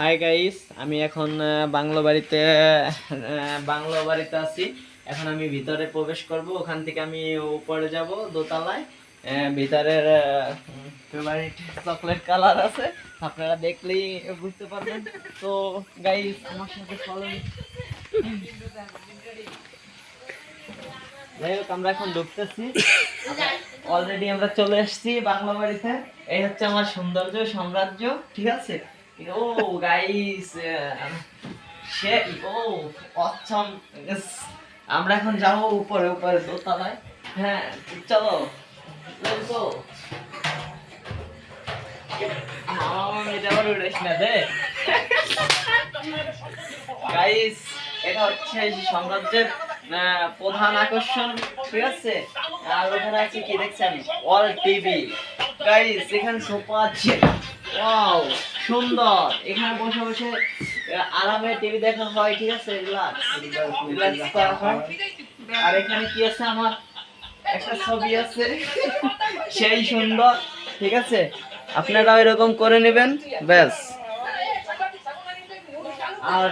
Hi guys আমি এখন bungalow বাড়িতে বাংলো বাড়িতে আছি। এখন আমি ভিতরে প্রবেশ করব। ওখান থেকে আমি উপরে যাব, দোতলায়। ভিতরের ফেভারিট চকলেট কালার আছে। আপনারা দেখলেই বুঝতে পারবেন। তো গাইস আমার সাথে চলেন। যাই হোক, আমরা এখন ঢুকতেছি। অলরেডি আমরা চলে এসেছি বাংলা বাড়িতে। এই হচ্ছে আমার সৌন্দর্য, সাম্রাজ্য, ঠিক আছে? ও গাইস সে, ও অসম আমরা এখন যাব উপরে উপরে দোতলায়। হ্যাঁ চলো, let's এটা আবার উড়াইস না দে গাইস এটা হচ্ছে সাম্রাজ্যের প্রধান আকর্ষণ, ঠিক আছে? আর ওখানে আছে কি দেখছেন? অল টিভি গাইস এখানে সোফা আছে। ওয়াও সুন্দর। এখানে বসে বসে আরামে টিভি দেখা হয়, ঠিক আছে? আর এখানে কি আছে? আমার একটা ছবি আছে। সেই সুন্দর, ঠিক আছে? আপনারা এরকম করে নেবেন, ব্যাস। আর,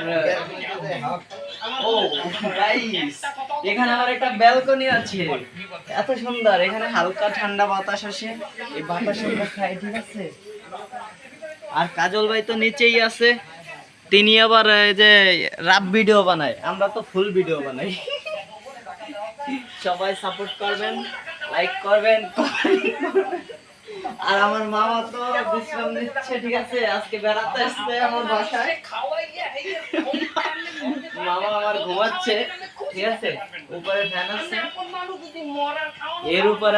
ও এখানে আমার একটা ব্যালকনি আছে। এত সুন্দর। এখানে হালকা ঠান্ডা বাতাস আসে। এই বাতাস আমরা খাই, ঠিক আছে? আর কাজল ভাই তো নিচেই আছে। তিনি আবার যে রাব ভিডিও বানায়। আমরা তো ফুল ভিডিও বানাই। সবাই সাপোর্ট করবেন লাইক করবেন করবেন। আর আমার মামা তো বিশ্রাম নিচ্ছে, ঠিক আছে? আজকে বেড়াতে আসছে আমার বাসায়। মামা আমার ঘুমাচ্ছে, ঠিক আছে? উপরে ফ্যান আছে। এর উপরে